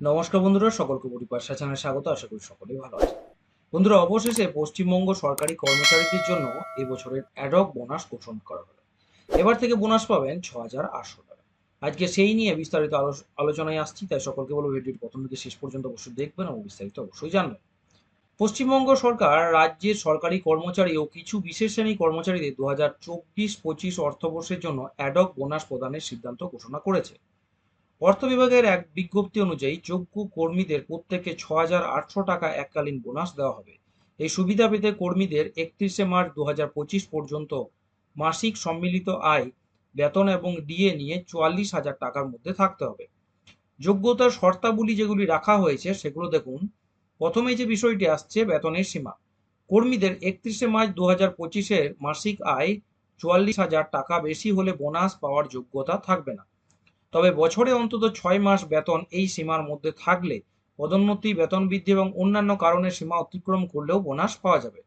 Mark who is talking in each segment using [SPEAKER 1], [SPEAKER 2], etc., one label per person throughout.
[SPEAKER 1] নমস্কার বন্ধুরা, সকলকে পরিপাশা চ্যানেলে স্বাগত, আশা করি সকলেই ভালো আছে বন্ধুরা, অবশেষে পশ্চিমবঙ্গ সরকারি কর্মচারীদের জন্য এবছরের অ্যাডক বোনাস ঘোষণা করা হলো। এবার থেকে বোনাস পাবেন ছ হাজার আটশো টাকা। আজকে সেই নিয়ে বিস্তারিত আলোচনায় আসছি, তাই সকলকে বলব ভিডিওটি প্রথম থেকে শেষ পর্যন্ত অবশ্যই দেখবেন এবং বিস্তারিত অবশ্যই জানবেন। পশ্চিমবঙ্গ সরকার রাজ্যের সরকারি কর্মচারী ও কিছু বিশেষ শ্রেণি কর্মচারীদের দু হাজার চব্বিশ পঁচিশ অর্থবর্ষের জন্য অ্যাডক বোনাস প্রদানের সিদ্ধান্ত ঘোষণা করেছে। অর্থ বিভাগের এক বিজ্ঞপ্তি অনুযায়ী যোগ্য কর্মীদের প্রত্যেকে ছ হাজার আটশো টাকা এককালীন বোনাস দেওয়া হবে। এই সুবিধা পেতে কর্মীদের একত্রিশে মার্চ দু হাজার পঁচিশ পর্যন্ত মাসিক সম্মিলিত আয়, বেতন এবং ডিএ নিয়ে চুয়াল্লিশ হাজার টাকার মধ্যে থাকতে হবে। যোগ্যতার শর্তাবলী যেগুলি রাখা হয়েছে সেগুলো দেখুন। প্রথমে যে বিষয়টি আসছে, বেতনের সীমা। কর্মীদের একত্রিশে মার্চ দু হাজার পঁচিশের মাসিক আয় চুয়াল্লিশ হাজার টাকা বেশি হলে বোনাস পাওয়ার যোগ্যতা থাকবে না। তবে বছরে অন্তত ছয় মাস বেতন এই সীমার মধ্যে থাকলে পদোন্নতি, বেতন বৃদ্ধি এবং অন্যান্য কারণে সীমা অতিক্রম করলেও বোনাস পাওয়া যাবে।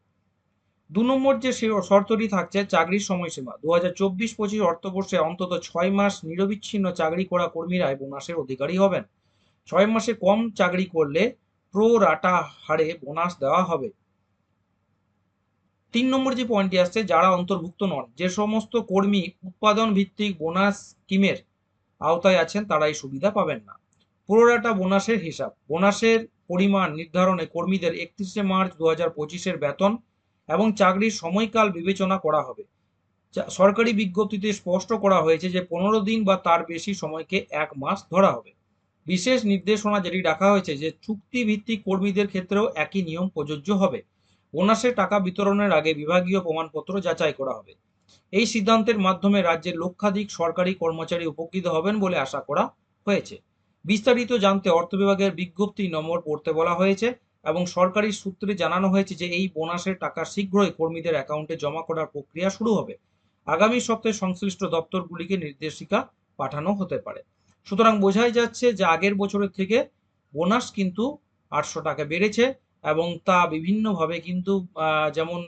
[SPEAKER 1] দু নম্বর যে শর্তটি থাকছে, চাকরির সময়সীমা। দু হাজার চব্বিশ পঁচিশ অর্থবর্ষে অন্তত ছয় মাস নিরবিচ্ছিন্ন চাকরি করা কর্মীরাই বোনাসের অধিকারী হবেন। ছয় মাসে কম চাকরি করলে প্রো রাটা হারে বোনাস দেওয়া হবে। তিন নম্বর যে পয়েন্টটি আসছে, যারা অন্তর্ভুক্ত নন, যে সমস্ত কর্মী উৎপাদন ভিত্তিক বোনাস স্কিমের আওতায় আছেন তারা এই সুবিধা পাবেন না। পুরোটা বোনাসের হিসাব। বোনাসের পরিমাণ নির্ধারণে কর্মীদের একত্রিশে মার্চ দু হাজার বেতন এবং চাকরির সময়কাল বিবেচনা করা হবে। সরকারি বিজ্ঞপ্তিতে স্পষ্ট করা হয়েছে যে পনেরো দিন বা তার বেশি সময়কে এক মাস ধরা হবে। বিশেষ নির্দেশনা যেটি রাখা হয়েছে যে চুক্তি ভিত্তিক কর্মীদের ক্ষেত্রেও একই নিয়ম প্রযোজ্য হবে। বোনাসের টাকা বিতরণের আগে বিভাগীয় প্রমাণপত্র যাচাই করা হবে। এই সিদ্ধান্তের মাধ্যমে রাজ্যের লক্ষাধিক সরকারি কর্মচারী উপকৃত হবেন বলে আশা করা হয়েছে। বিস্তারিত জানতে অর্থ বিভাগের বিজ্ঞপ্তি নম্বর পড়তে বলা হয়েছে এবং সরকারি সূত্রে জানানো হয়েছে যে এই বোনাসের টাকা শীঘ্রই কর্মীদের অ্যাকাউন্টে জমা করার প্রক্রিয়া শুরু হবে। আগামী সপ্তাহে সংশ্লিষ্ট দপ্তরগুলিকে নির্দেশিকা পাঠানো হতে পারে। সুতরাং বোঝাই যাচ্ছে যে আগের বছরের থেকে বোনাস কিন্তু আটশো টাকা বেড়েছে এবং তা বিভিন্নভাবে কিন্তু যেমন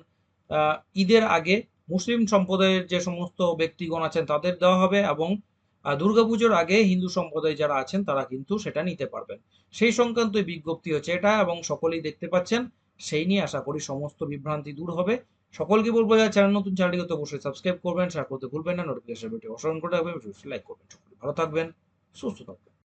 [SPEAKER 1] ঈদের আগে মুসলিম সম্প্রদায়ের যে সমস্ত ব্যক্তিগণ আছেন তাদের দেওয়া হবে এবং দুর্গাপুজোর আগে হিন্দু সম্প্রদায় যারা আছেন তারা কিন্তু সেটা নিতে পারবেন। সেই সংক্রান্ত বিজ্ঞপ্তি হচ্ছে এটা এবং সকলেই দেখতে পাচ্ছেন। সেই নিয়ে আশা করি সমস্ত বিভ্রান্তি দূর হবে। সকলকে বলব যারা চ্যানেল নতুন, চ্যানেলটিকে তো অবশ্যই সাবস্ক্রাইব করবেন, শেয়ার করতে ভুলবেন না নোটিফিকেশন ভিডিও অসরণ করে রাখবেন লাইক করবেন ভালো থাকবেন, সুস্থ থাকবেন।